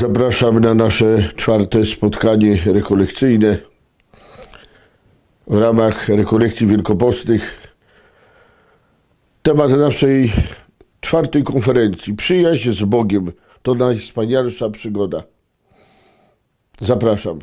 Zapraszam na nasze czwarte spotkanie rekolekcyjne w ramach rekolekcji wielkopostnych. Temat naszej czwartej konferencji Przyjaźń z Bogiem to najwspanialsza przygoda. Zapraszam.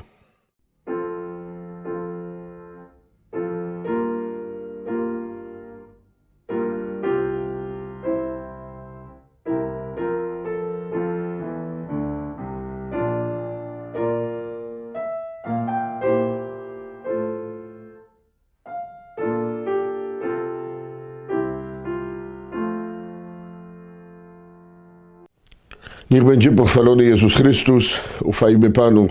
Będzie pochwalony Jezus Chrystus. Ufajmy Panu.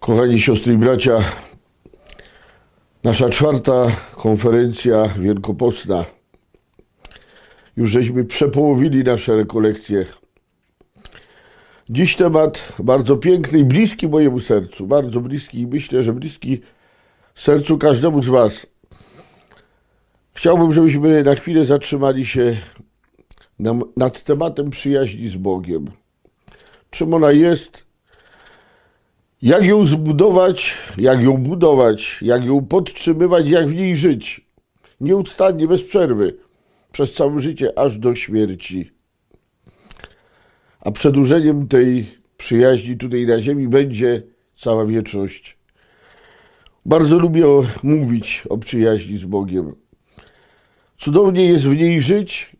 Kochani siostry i bracia, nasza czwarta konferencja wielkopostna. Już żeśmy przepołowili nasze rekolekcje. Dziś temat bardzo piękny i bliski mojemu sercu. Bardzo bliski i myślę, że bliski sercu każdemu z Was. Chciałbym, żebyśmy na chwilę zatrzymali się nad tematem przyjaźni z Bogiem. Czym ona jest, jak ją zbudować, jak ją budować, jak ją podtrzymywać, jak w niej żyć. Nieustannie, bez przerwy, przez całe życie, aż do śmierci. A przedłużeniem tej przyjaźni tutaj na ziemi będzie cała wieczność. Bardzo lubię mówić o przyjaźni z Bogiem. Cudownie jest w niej żyć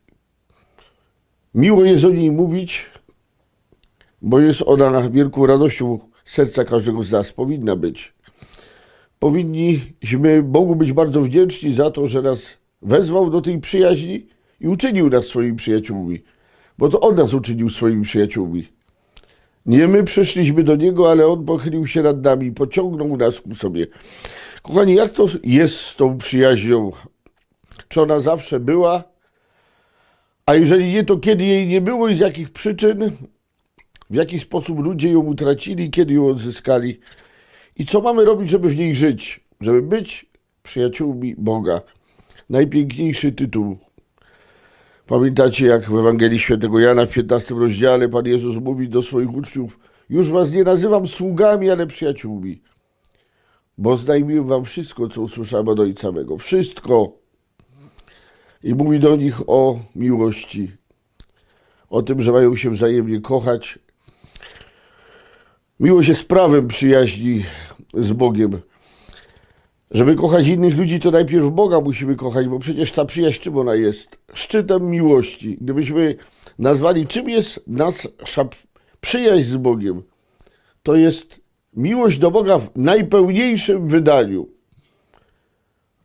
Miło jest o niej mówić, bo jest ona wielką radością serca każdego z nas. Powinna być. Powinniśmy Bogu być bardzo wdzięczni za to, że nas wezwał do tej przyjaźni i uczynił nas swoimi przyjaciółmi. Bo to On nas uczynił swoimi przyjaciółmi. Nie my przyszliśmy do Niego, ale On pochylił się nad nami pociągnął nas ku sobie. Kochani, jak to jest z tą przyjaźnią? Czy ona zawsze była? A jeżeli nie, to kiedy jej nie było i z jakich przyczyn, w jaki sposób ludzie ją utracili, kiedy ją odzyskali i co mamy robić, żeby w niej żyć, żeby być przyjaciółmi Boga. Najpiękniejszy tytuł. Pamiętacie, jak w Ewangelii Świętego Jana w 15 rozdziale Pan Jezus mówi do swoich uczniów: Już was nie nazywam sługami, ale przyjaciółmi, bo znajmiłem wam wszystko, co usłyszałem od Ojca mego. Wszystko i mówi do nich o miłości, o tym, że mają się wzajemnie kochać. Miłość jest prawem przyjaźni z Bogiem. Żeby kochać innych ludzi, to najpierw Boga musimy kochać, bo przecież ta przyjaźń czym ona jest? Szczytem miłości. Gdybyśmy nazwali, czym jest nasza przyjaźń z Bogiem, to jest miłość do Boga w najpełniejszym wydaniu.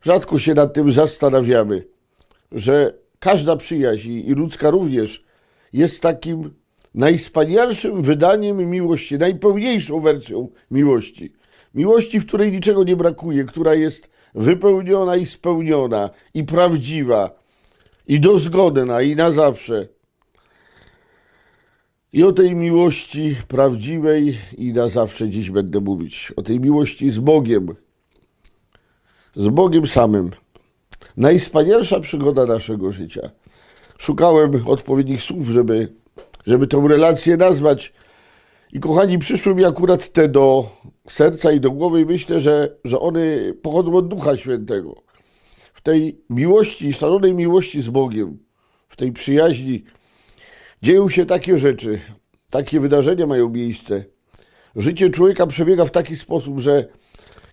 Rzadko się nad tym zastanawiamy że każda przyjaźń i ludzka również jest takim najwspanialszym wydaniem miłości, najpełniejszą wersją miłości. Miłości, w której niczego nie brakuje, która jest wypełniona i spełniona, i prawdziwa, i dozgodna, i na zawsze. I o tej miłości prawdziwej i na zawsze dziś będę mówić. O tej miłości z Bogiem. Z Bogiem samym najwspanialsza przygoda naszego życia. Szukałem odpowiednich słów, żeby, żeby tę relację nazwać. I kochani, przyszły mi akurat te do serca i do głowy i myślę, że, że one pochodzą od Ducha Świętego. W tej miłości, szalonej miłości z Bogiem, w tej przyjaźni dzieją się takie rzeczy, takie wydarzenia mają miejsce. Życie człowieka przebiega w taki sposób, że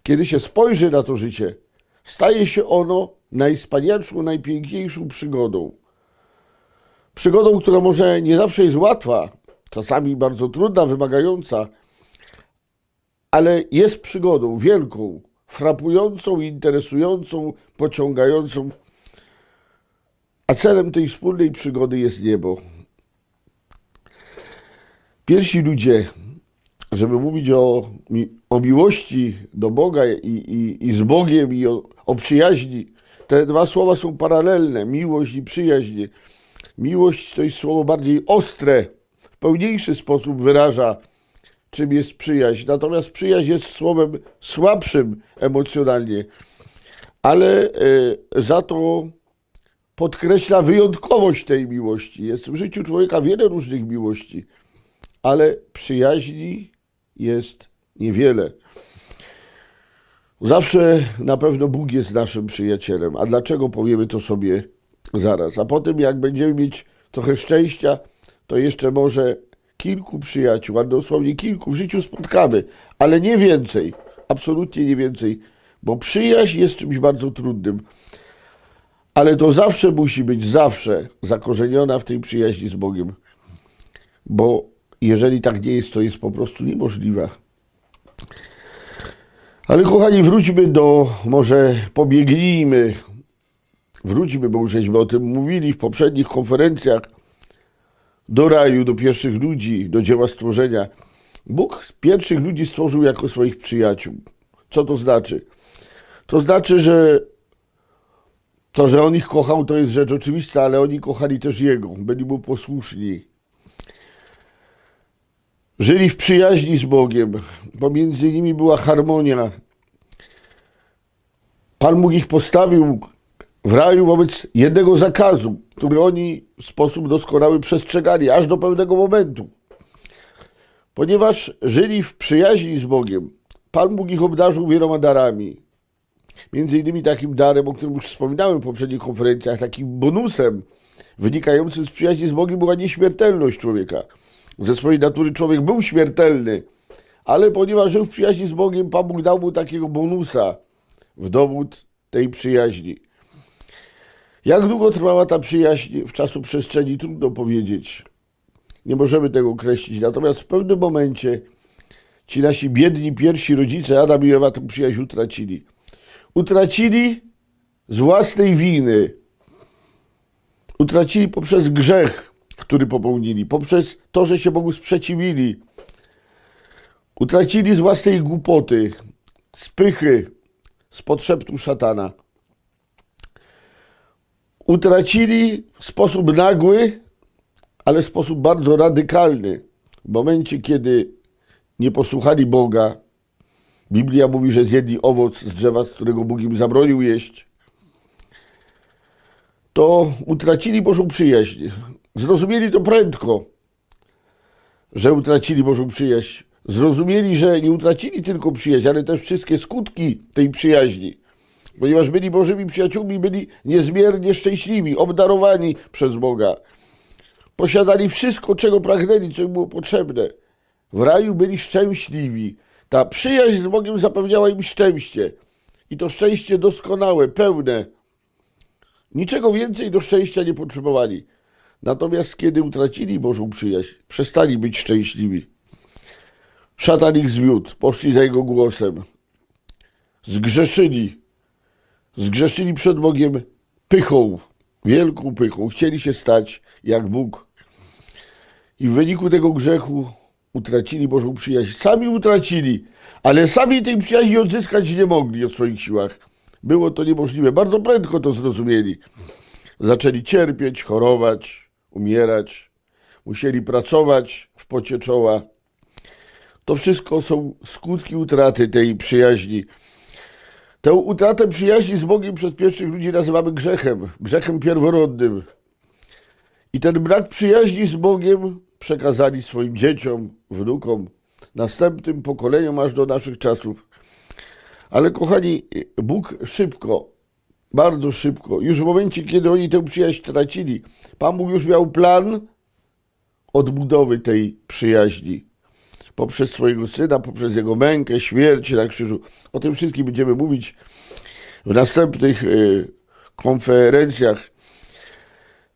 kiedy się spojrzy na to życie, staje się ono najwspanialszą, najpiękniejszą przygodą. Przygodą, która może nie zawsze jest łatwa, czasami bardzo trudna, wymagająca, ale jest przygodą wielką, frapującą, interesującą, pociągającą. A celem tej wspólnej przygody jest niebo. Pierwsi ludzie, żeby mówić o, o miłości do Boga i, i, i z Bogiem i o, o przyjaźni, te dwa słowa są paralelne, miłość i przyjaźń. Miłość to jest słowo bardziej ostre, w pełniejszy sposób wyraża, czym jest przyjaźń. Natomiast przyjaźń jest słowem słabszym emocjonalnie, ale e, za to podkreśla wyjątkowość tej miłości. Jest w życiu człowieka wiele różnych miłości. ale przyjaźni jest niewiele. Zawsze na pewno Bóg jest naszym przyjacielem. A dlaczego powiemy to sobie zaraz? A potem, jak będziemy mieć trochę szczęścia, to jeszcze może kilku przyjaciół, a dosłownie kilku w życiu spotkamy, ale nie więcej, absolutnie nie więcej, bo przyjaźń jest czymś bardzo trudnym. Ale to zawsze musi być, zawsze zakorzeniona w tej przyjaźni z Bogiem, bo jeżeli tak nie jest, to jest po prostu niemożliwa. Ale kochani, wróćmy do, może pobiegnijmy, wróćmy, bo już żeśmy o tym mówili w poprzednich konferencjach, do raju, do pierwszych ludzi, do dzieła stworzenia. Bóg pierwszych ludzi stworzył jako swoich przyjaciół. Co to znaczy? To znaczy, że to, że on ich kochał, to jest rzecz oczywista, ale oni kochali też Jego, byli mu posłuszni. Żyli w przyjaźni z Bogiem, pomiędzy nimi była harmonia. Pan Bóg ich postawił w raju wobec jednego zakazu, który oni w sposób doskonały przestrzegali, aż do pewnego momentu. Ponieważ żyli w przyjaźni z Bogiem, Pan Bóg ich obdarzył wieloma darami. Między innymi takim darem, o którym już wspominałem w poprzednich konferencjach, takim bonusem wynikającym z przyjaźni z Bogiem była nieśmiertelność człowieka. Ze swojej natury człowiek był śmiertelny, ale ponieważ żył w przyjaźni z Bogiem, Pan Bóg dał mu takiego bonusa w dowód tej przyjaźni. Jak długo trwała ta przyjaźń w czasu przestrzeni, trudno powiedzieć. Nie możemy tego określić. Natomiast w pewnym momencie ci nasi biedni pierwsi rodzice, Adam i Ewa, tę przyjaźń utracili. Utracili z własnej winy. Utracili poprzez grzech, który popełnili, poprzez to, że się Bogu sprzeciwili. Utracili z własnej głupoty, z pychy, z podszeptu szatana utracili w sposób nagły, ale w sposób bardzo radykalny. W momencie, kiedy nie posłuchali Boga, Biblia mówi, że zjedli owoc z drzewa, z którego Bóg im zabronił jeść, to utracili Bożą przyjaźń. Zrozumieli to prędko, że utracili Bożą przyjaźń. Zrozumieli, że nie utracili tylko przyjaźń, ale też wszystkie skutki tej przyjaźni ponieważ byli Bożymi przyjaciółmi, byli niezmiernie szczęśliwi, obdarowani przez Boga. Posiadali wszystko, czego pragnęli, co im było potrzebne. W raju byli szczęśliwi. Ta przyjaźń z Bogiem zapewniała im szczęście. I to szczęście doskonałe, pełne. Niczego więcej do szczęścia nie potrzebowali. Natomiast kiedy utracili Bożą przyjaźń, przestali być szczęśliwi. Szatan ich zwiódł, poszli za jego głosem. Zgrzeszyli, zgrzeszyli przed Bogiem pychą, wielką pychą. Chcieli się stać jak Bóg. I w wyniku tego grzechu utracili Bożą przyjaźń. Sami utracili, ale sami tej przyjaźni odzyskać nie mogli o swoich siłach. Było to niemożliwe. Bardzo prędko to zrozumieli. Zaczęli cierpieć, chorować, umierać. Musieli pracować w pocie czoła. To wszystko są skutki utraty tej przyjaźni. Tę utratę przyjaźni z Bogiem przez pierwszych ludzi nazywamy grzechem, grzechem pierworodnym. I ten brak przyjaźni z Bogiem przekazali swoim dzieciom, wnukom, następnym pokoleniom aż do naszych czasów. Ale kochani, Bóg szybko, bardzo szybko, już w momencie, kiedy oni tę przyjaźń tracili, Pan Bóg już miał plan odbudowy tej przyjaźni poprzez swojego syna, poprzez jego mękę, śmierć na krzyżu. O tym wszystkim będziemy mówić w następnych e, konferencjach.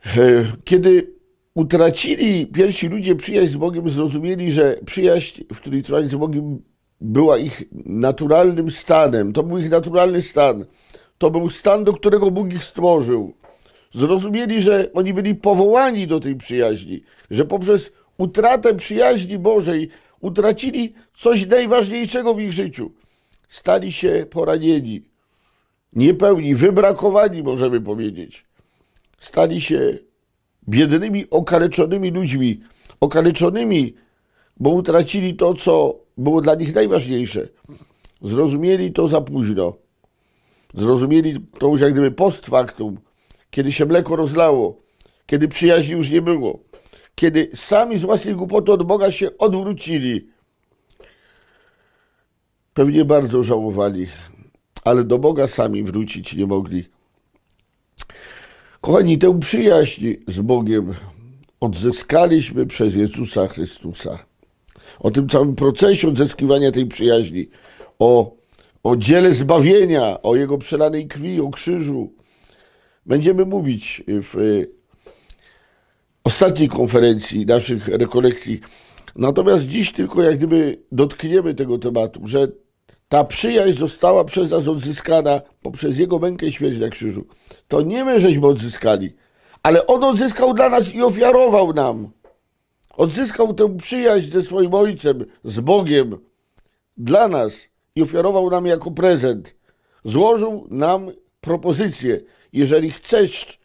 E, kiedy utracili pierwsi ludzie przyjaźń z Bogiem, zrozumieli, że przyjaźń, w której trwali z Bogiem, była ich naturalnym stanem. To był ich naturalny stan. To był stan, do którego Bóg ich stworzył. Zrozumieli, że oni byli powołani do tej przyjaźni, że poprzez utratę przyjaźni Bożej utracili coś najważniejszego w ich życiu. Stali się poranieni, niepełni, wybrakowani, możemy powiedzieć. Stali się biednymi, okaleczonymi ludźmi. Okaleczonymi, bo utracili to, co było dla nich najważniejsze. Zrozumieli to za późno. Zrozumieli to już jak gdyby post factum, kiedy się mleko rozlało, kiedy przyjaźni już nie było kiedy sami z własnej głupoty od Boga się odwrócili. Pewnie bardzo żałowali, ale do Boga sami wrócić nie mogli. Kochani, tę przyjaźń z Bogiem odzyskaliśmy przez Jezusa Chrystusa. O tym całym procesie odzyskiwania tej przyjaźni, o, o dziele zbawienia, o Jego przelanej krwi, o krzyżu, będziemy mówić w ostatniej konferencji naszych rekolekcji. Natomiast dziś tylko jak gdyby dotkniemy tego tematu, że ta przyjaźń została przez nas odzyskana poprzez Jego mękę śmierć na krzyżu. To nie my żeśmy odzyskali, ale On odzyskał dla nas i ofiarował nam. Odzyskał tę przyjaźń ze swoim Ojcem, z Bogiem, dla nas i ofiarował nam jako prezent. Złożył nam propozycję. Jeżeli chcesz,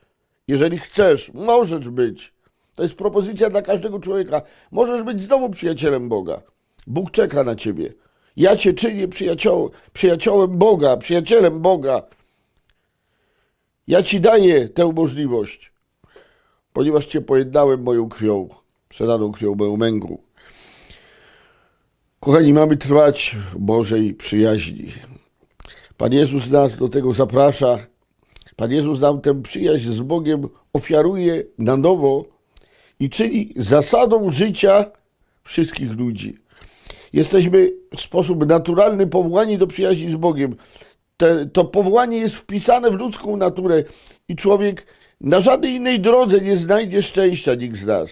jeżeli chcesz, możesz być. To jest propozycja dla każdego człowieka. Możesz być znowu przyjacielem Boga. Bóg czeka na ciebie. Ja cię czynię przyjacioł, przyjaciołem Boga, przyjacielem Boga. Ja ci daję tę możliwość, ponieważ cię pojednałem moją krwią, przelaną krwią męką. Kochani, mamy trwać Bożej przyjaźni. Pan Jezus nas do tego zaprasza. Pan Jezus nam tę przyjaźń z Bogiem ofiaruje na nowo i czyni zasadą życia wszystkich ludzi. Jesteśmy w sposób naturalny powołani do przyjaźni z Bogiem. Te, to powołanie jest wpisane w ludzką naturę i człowiek na żadnej innej drodze nie znajdzie szczęścia, nikt z nas.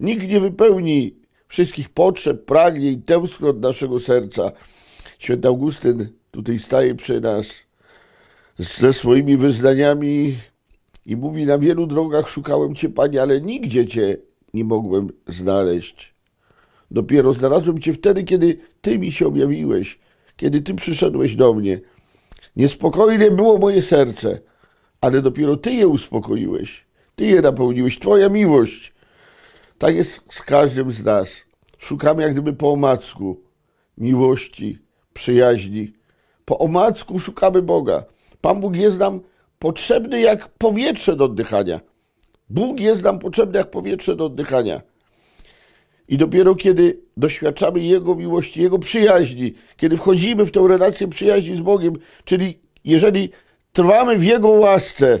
Nikt nie wypełni wszystkich potrzeb, pragnień, tęsknot naszego serca. Święty Augustyn tutaj staje przy nas ze swoimi wyznaniami i mówi: Na wielu drogach szukałem Cię, Panie, ale nigdzie Cię nie mogłem znaleźć. Dopiero znalazłem Cię wtedy, kiedy Ty mi się objawiłeś, kiedy Ty przyszedłeś do mnie. Niespokojne było moje serce, ale dopiero Ty je uspokoiłeś. Ty je napełniłeś, Twoja miłość. Tak jest z każdym z nas. Szukamy jak gdyby po omacku miłości, przyjaźni. Po omacku szukamy Boga. Pan Bóg jest nam potrzebny jak powietrze do oddychania. Bóg jest nam potrzebny jak powietrze do oddychania. I dopiero kiedy doświadczamy Jego miłości, Jego przyjaźni, kiedy wchodzimy w tę relację przyjaźni z Bogiem, czyli jeżeli trwamy w Jego łasce,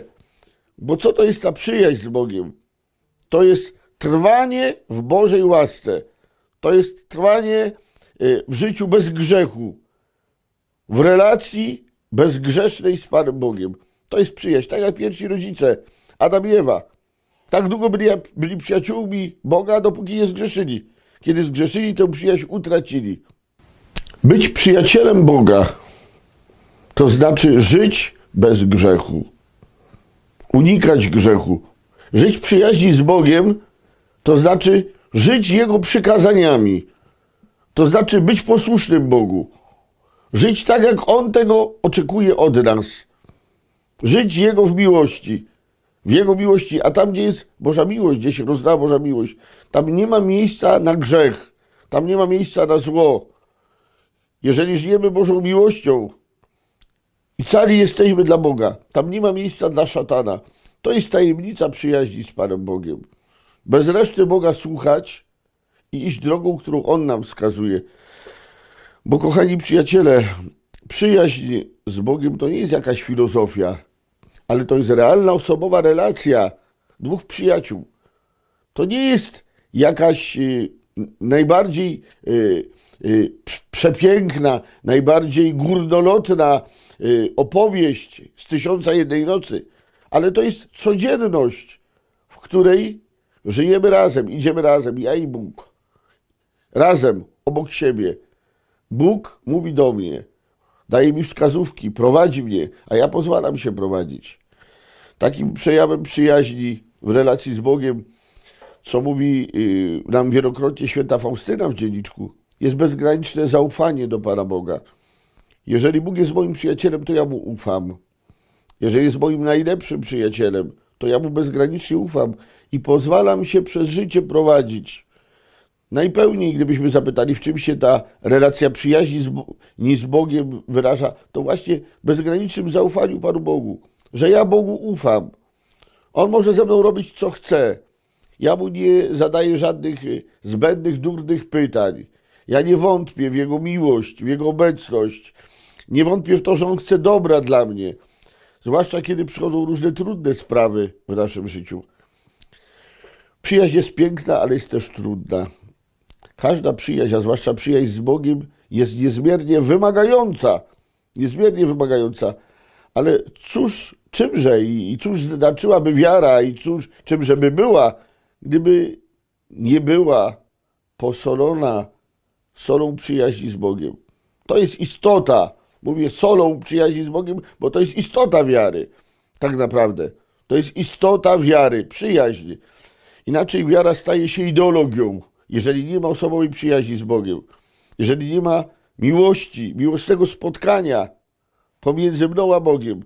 bo co to jest ta przyjaźń z Bogiem? To jest trwanie w Bożej łasce. To jest trwanie y, w życiu bez grzechu, w relacji bezgrzesznej z Panem Bogiem. To jest przyjaźń, tak jak pierwsi rodzice, Adam i Ewa. Tak długo byli, byli przyjaciółmi Boga, dopóki nie zgrzeszyli. Kiedy zgrzeszyli, tę przyjaźń utracili. Być przyjacielem Boga to znaczy żyć bez grzechu, unikać grzechu. Żyć w przyjaźni z Bogiem to znaczy żyć Jego przykazaniami. To znaczy być posłusznym Bogu. Żyć tak, jak On tego oczekuje od nas. Żyć Jego w miłości. W Jego miłości, a tam, gdzie jest Boża miłość, gdzie się rozda Boża miłość, tam nie ma miejsca na grzech. Tam nie ma miejsca na zło. Jeżeli żyjemy Bożą miłością i cali jesteśmy dla Boga, tam nie ma miejsca dla szatana. To jest tajemnica przyjaźni z Panem Bogiem. Bez reszty Boga słuchać i iść drogą, którą On nam wskazuje. Bo kochani przyjaciele, przyjaźń z Bogiem to nie jest jakaś filozofia, ale to jest realna osobowa relacja dwóch przyjaciół. To nie jest jakaś y, najbardziej y, y, przepiękna, najbardziej górnolotna opowieść z tysiąca jednej nocy, ale to jest codzienność, w której żyjemy razem, idziemy razem, ja i Bóg. Razem, obok siebie. Bóg mówi do mnie, daje mi wskazówki, prowadzi mnie, a ja pozwalam się prowadzić. Takim przejawem przyjaźni w relacji z Bogiem, co mówi yy, nam wielokrotnie święta Faustyna w dzienniczku, jest bezgraniczne zaufanie do Pana Boga. Jeżeli Bóg jest moim przyjacielem, to ja mu ufam. Jeżeli jest moim najlepszym przyjacielem, to ja mu bezgranicznie ufam i pozwalam się przez życie prowadzić. Najpełniej, gdybyśmy zapytali, w czym się ta relacja przyjaźni z, Bo- z Bogiem wyraża, to właśnie bezgranicznym zaufaniu Panu Bogu, że ja Bogu ufam. On może ze mną robić, co chce. Ja mu nie zadaję żadnych y, zbędnych, durnych pytań. Ja nie wątpię w jego miłość, w jego obecność. Nie wątpię w to, że on chce dobra dla mnie. Zwłaszcza kiedy przychodzą różne trudne sprawy w naszym życiu. Przyjaźń jest piękna, ale jest też trudna. Każda przyjaźń, a zwłaszcza przyjaźń z Bogiem, jest niezmiernie wymagająca. Niezmiernie wymagająca. Ale cóż, czymże i, i cóż znaczyłaby wiara i cóż, czymże by była, gdyby nie była posolona solą przyjaźni z Bogiem. To jest istota. Mówię solą przyjaźni z Bogiem, bo to jest istota wiary. Tak naprawdę. To jest istota wiary, przyjaźń. Inaczej wiara staje się ideologią, jeżeli nie ma osobowej przyjaźni z Bogiem. Jeżeli nie ma miłości, miłosnego spotkania pomiędzy mną a Bogiem.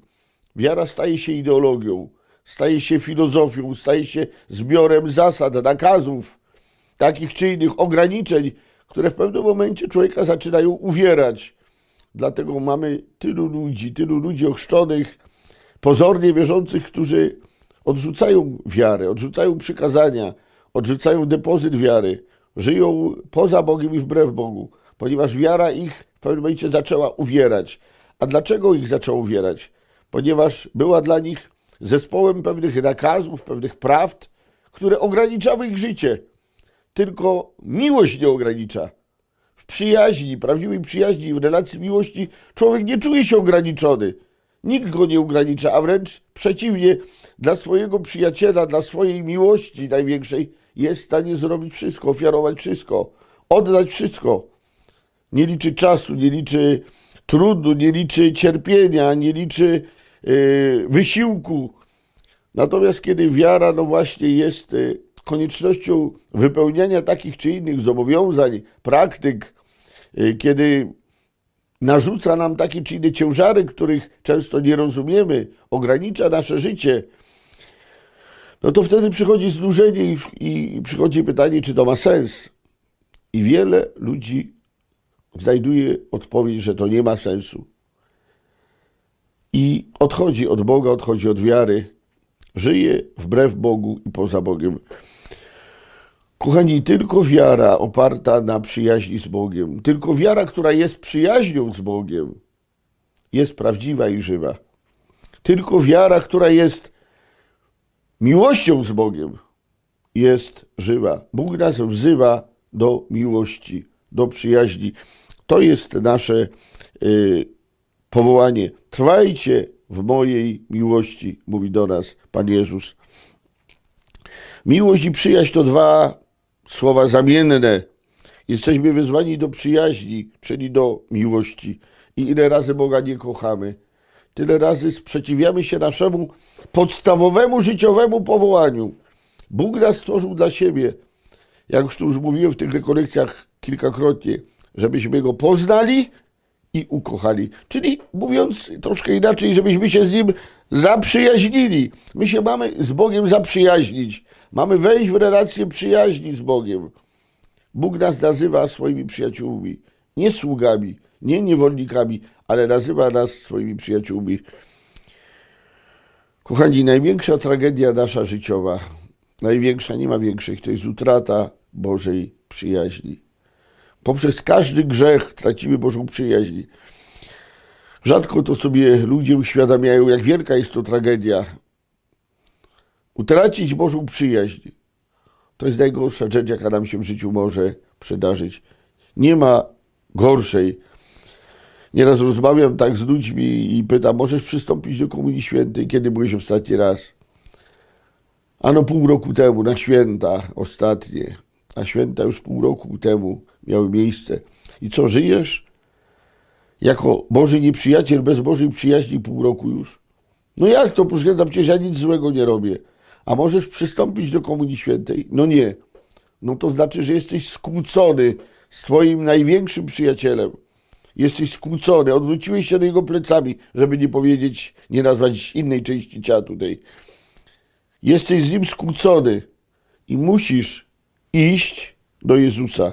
Wiara staje się ideologią, staje się filozofią, staje się zbiorem zasad, nakazów, takich czy innych ograniczeń, które w pewnym momencie człowieka zaczynają uwierać. Dlatego mamy tylu ludzi, tylu ludzi ochrzczonych, pozornie wierzących, którzy odrzucają wiarę, odrzucają przykazania, odrzucają depozyt wiary, żyją poza Bogiem i wbrew Bogu, ponieważ wiara ich w pewnym momencie zaczęła uwierać. A dlaczego ich zaczęła uwierać? Ponieważ była dla nich zespołem pewnych nakazów, pewnych prawd, które ograniczały ich życie. Tylko miłość nie ogranicza. W przyjaźni, prawdziwej przyjaźni, w relacji miłości człowiek nie czuje się ograniczony. Nikt go nie ogranicza, a wręcz przeciwnie, dla swojego przyjaciela, dla swojej miłości największej jest w stanie zrobić wszystko, ofiarować wszystko, oddać wszystko. Nie liczy czasu, nie liczy trudu, nie liczy cierpienia, nie liczy yy, wysiłku. Natomiast kiedy wiara, no właśnie, jest yy, koniecznością wypełniania takich czy innych zobowiązań, praktyk, yy, kiedy narzuca nam takie czy inne ciężary, których często nie rozumiemy, ogranicza nasze życie, no to wtedy przychodzi znużenie i, i, i przychodzi pytanie, czy to ma sens. I wiele ludzi znajduje odpowiedź, że to nie ma sensu. I odchodzi od Boga, odchodzi od wiary, żyje wbrew Bogu i poza Bogiem. Kochani, tylko wiara oparta na przyjaźni z Bogiem, tylko wiara, która jest przyjaźnią z Bogiem, jest prawdziwa i żywa. Tylko wiara, która jest miłością z Bogiem, jest żywa. Bóg nas wzywa do miłości, do przyjaźni. To jest nasze y, powołanie. Trwajcie w mojej miłości, mówi do nas Pan Jezus. Miłość i przyjaźń to dwa słowa zamienne. Jesteśmy wezwani do przyjaźni, czyli do miłości. I ile razy Boga nie kochamy, tyle razy sprzeciwiamy się naszemu podstawowemu życiowemu powołaniu. Bóg nas stworzył dla siebie. Jak już tu już mówiłem w tych rekolekcjach kilkakrotnie, żebyśmy Go poznali i ukochali. Czyli mówiąc troszkę inaczej, żebyśmy się z Nim zaprzyjaźnili. My się mamy z Bogiem zaprzyjaźnić. Mamy wejść w relację przyjaźni z Bogiem. Bóg nas nazywa swoimi przyjaciółmi, nie sługami, nie niewolnikami, ale nazywa nas swoimi przyjaciółmi. Kochani, największa tragedia nasza życiowa, największa, nie ma większych, to jest utrata Bożej przyjaźni. Poprzez każdy grzech tracimy Bożą przyjaźń. Rzadko to sobie ludzie uświadamiają, jak wielka jest to tragedia. Utracić Bożą przyjaźń to jest najgorsza rzecz, jaka nam się w życiu może przydarzyć. Nie ma gorszej. Nieraz rozmawiam tak z ludźmi i pytam, możesz przystąpić do Komunii Świętej? Kiedy byłeś ostatni raz? Ano pół roku temu, na święta ostatnie. A święta już pół roku temu miały miejsce. I co, żyjesz? Jako Boży nieprzyjaciel bez Bożej przyjaźni pół roku już? No jak to? Proszę, przecież ja nic złego nie robię. A możesz przystąpić do Komunii Świętej? No nie. No to znaczy, że jesteś skłócony z Twoim największym przyjacielem. Jesteś skłócony, odwróciłeś się do jego plecami, żeby nie powiedzieć, nie nazwać innej części ciała tutaj. Jesteś z nim skłócony i musisz iść do Jezusa,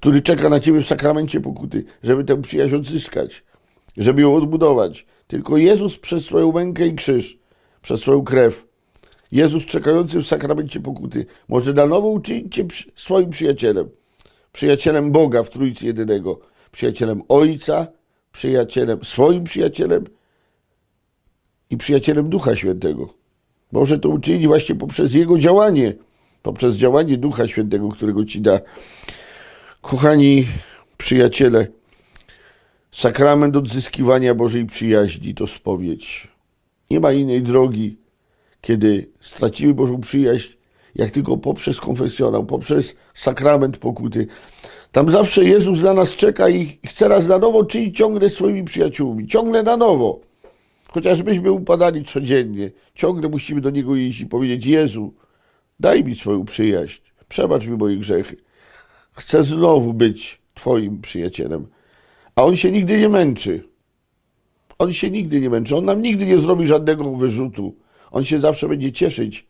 który czeka na ciebie w sakramencie pokuty, żeby tę przyjaźń odzyskać, żeby ją odbudować. Tylko Jezus przez swoją mękę i krzyż, przez swoją krew Jezus czekający w sakramencie pokuty może na nowo uczynić cię swoim przyjacielem. Przyjacielem Boga w Trójcy Jedynego. Przyjacielem Ojca, przyjacielem, swoim przyjacielem i przyjacielem Ducha Świętego. Może to uczynić właśnie poprzez Jego działanie, poprzez działanie Ducha Świętego, którego Ci da. Kochani przyjaciele, sakrament odzyskiwania Bożej przyjaźni to spowiedź. Nie ma innej drogi, kiedy stracimy Bożą przyjaźń, jak tylko poprzez konfesjonał, poprzez sakrament pokuty. Tam zawsze Jezus na nas czeka i chce nas na nowo czynić ciągle swoimi przyjaciółmi, ciągle na nowo. Chociażbyśmy upadali codziennie, ciągle musimy do Niego iść i powiedzieć: Jezu, daj mi swoją przyjaźń, przebacz mi moje grzechy. Chcę znowu być Twoim przyjacielem. A On się nigdy nie męczy. On się nigdy nie męczy. On nam nigdy nie zrobi żadnego wyrzutu. On się zawsze będzie cieszyć,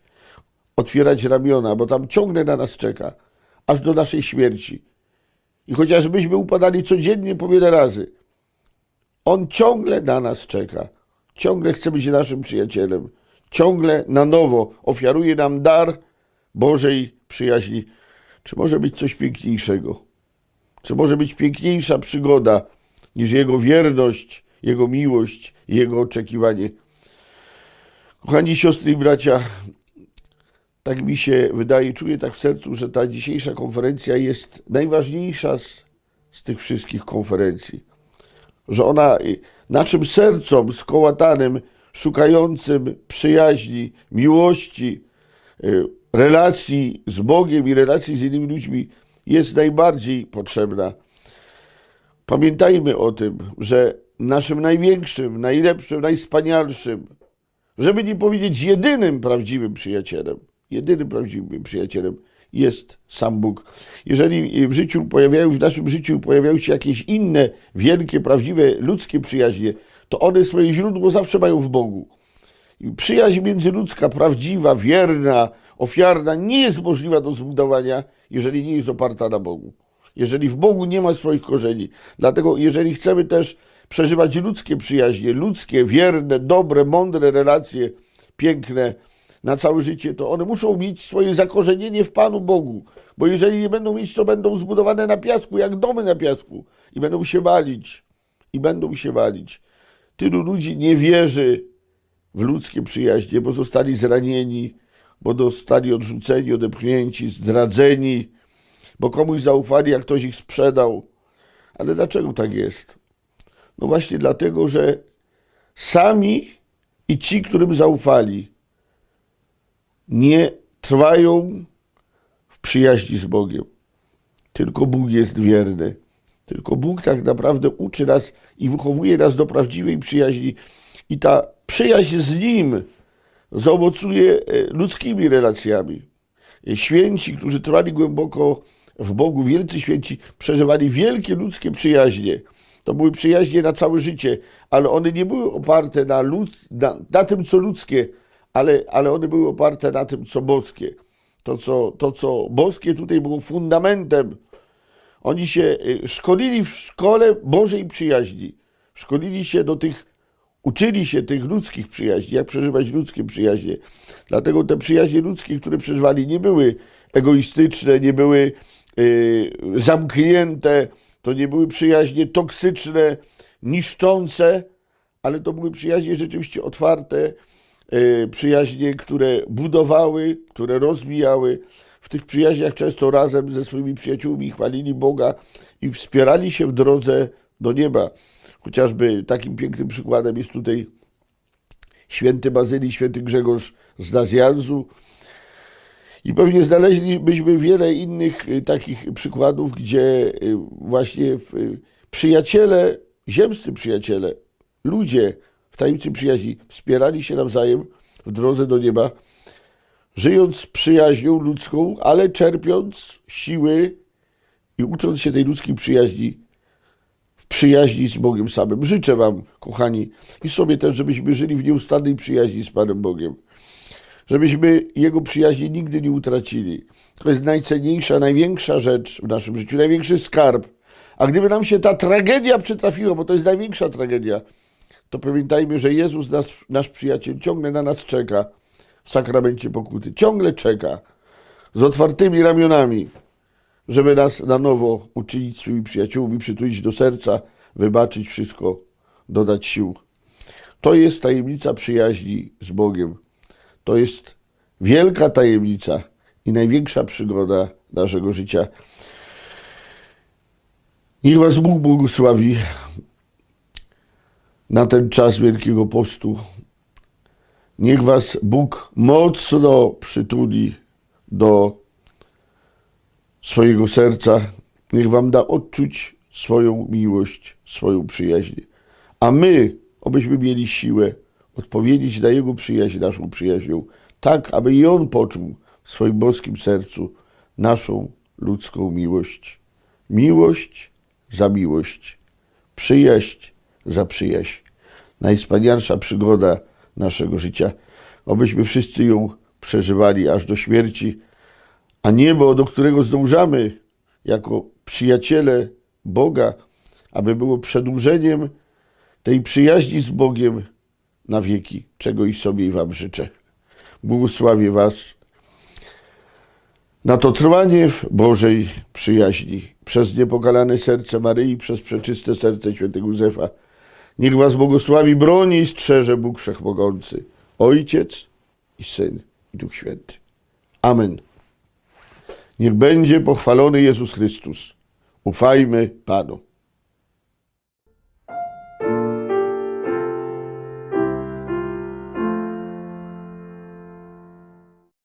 otwierać ramiona, bo tam ciągle na nas czeka, aż do naszej śmierci. I chociażbyśmy upadali codziennie po wiele razy, On ciągle na nas czeka. Ciągle chce być naszym przyjacielem. Ciągle na nowo ofiaruje nam dar Bożej przyjaźni. Czy może być coś piękniejszego? Czy może być piękniejsza przygoda niż Jego wierność, Jego miłość, Jego oczekiwanie? Kochani siostry i bracia, tak mi się wydaje, czuję tak w sercu, że ta dzisiejsza konferencja jest najważniejsza z, z tych wszystkich konferencji. Że ona y, naszym sercom skołatanym, szukającym przyjaźni, miłości, y, relacji z Bogiem i relacji z innymi ludźmi jest najbardziej potrzebna. Pamiętajmy o tym, że naszym największym, najlepszym, najwspanialszym, żeby nie powiedzieć jedynym prawdziwym przyjacielem, jedynym prawdziwym przyjacielem jest sam Bóg. Jeżeli w życiu pojawiają, w naszym życiu pojawiają się jakieś inne, wielkie, prawdziwe, ludzkie przyjaźnie, to one swoje źródło zawsze mają w Bogu. Przyjaźń międzyludzka, prawdziwa, wierna, ofiarna nie jest możliwa do zbudowania, jeżeli nie jest oparta na Bogu. Jeżeli w Bogu nie ma swoich korzeni. Dlatego, jeżeli chcemy też przeżywać ludzkie przyjaźnie, ludzkie, wierne, dobre, mądre relacje, piękne na całe życie, to one muszą mieć swoje zakorzenienie w Panu Bogu. Bo jeżeli nie będą mieć, to będą zbudowane na piasku, jak domy na piasku. I będą się walić. I będą się walić. Tylu ludzi nie wierzy w ludzkie przyjaźnie, bo zostali zranieni, bo zostali odrzuceni, odepchnięci, zdradzeni, bo komuś zaufali, jak ktoś ich sprzedał. Ale dlaczego tak jest? No właśnie dlatego, że sami i ci, którym zaufali, nie trwają w przyjaźni z Bogiem. Tylko Bóg jest wierny. Tylko Bóg tak naprawdę uczy nas i wychowuje nas do prawdziwej przyjaźni. I ta przyjaźń z Nim zaowocuje e, ludzkimi relacjami. E, Święci, którzy trwali głęboko w Bogu, wielcy święci, przeżywali wielkie ludzkie przyjaźnie. To były przyjaźnie na całe życie, ale one nie były oparte na, lud, na, na tym, co ludzkie, ale, ale one były oparte na tym, co boskie. To co, to, co boskie tutaj było fundamentem. Oni się y, szkolili w szkole Bożej przyjaźni. Szkolili się do tych, uczyli się tych ludzkich przyjaźni, jak przeżywać ludzkie przyjaźnie. Dlatego te przyjaźnie ludzkie, które przeżywali, nie były egoistyczne, nie były y, zamknięte, to nie były przyjaźnie toksyczne, niszczące, ale to były przyjaźnie rzeczywiście otwarte, y, przyjaźnie, które budowały, które rozwijały. W tych przyjaźniach często razem ze swoimi przyjaciółmi chwalili Boga i wspierali się w drodze do nieba. Chociażby takim pięknym przykładem jest tutaj święty Bazylii, święty Grzegorz z Nazjanzu. I pewnie znaleźlibyśmy wiele innych y, takich przykładów, gdzie y, właśnie y, przyjaciele, ziemscy przyjaciele, ludzie w tajemnicy przyjaźni wspierali się nawzajem w drodze do nieba, żyjąc przyjaźnią ludzką, ale czerpiąc siły i ucząc się tej ludzkiej przyjaźni przyjaźni z Bogiem samym. Życzę Wam, kochani, i sobie też, żebyśmy żyli w nieustannej przyjaźni z Panem Bogiem żebyśmy Jego przyjaźni nigdy nie utracili. To jest najcenniejsza, największa rzecz w naszym życiu, największy skarb. A gdyby nam się ta tragedia przytrafiła, bo to jest największa tragedia, to pamiętajmy, że Jezus, nasz, nasz przyjaciel, ciągle na nas czeka w sakramencie pokuty. Ciągle czeka z otwartymi ramionami, żeby nas na nowo uczynić swymi przyjaciółmi, przytulić do serca, wybaczyć wszystko, dodać sił. To jest tajemnica przyjaźni z Bogiem. To jest wielka tajemnica i największa przygoda naszego życia. Niech Was Bóg błogosławi na ten czas Wielkiego Postu. Niech Was Bóg mocno przytuli do swojego serca. Niech Wam da odczuć swoją miłość, swoją przyjaźń. A my, obyśmy mieli siłę odpowiedzieć na Jego przyjaźń, naszą przyjaźnią, tak, aby i On poczuł w swoim boskim sercu naszą ludzką miłość. Miłość za miłość, przyjaźń za przyjaźń. Najwspanialsza przygoda naszego życia. Obyśmy wszyscy ją przeżywali aż do śmierci, a niebo, do którego zdążamy jako przyjaciele Boga, aby było przedłużeniem tej przyjaźni z Bogiem na wieki, czego i sobie i Wam życzę. Błogosławię Was na to trwanie w Bożej przyjaźni. Przez niepokalane serce Maryi, przez przeczyste serce świętego Józefa. Niech Was błogosławi, broni i strzeże Bóg Wszechmogący, Ojciec i Syn i Duch Święty. Amen. Niech będzie pochwalony Jezus Chrystus. Ufajmy Panu.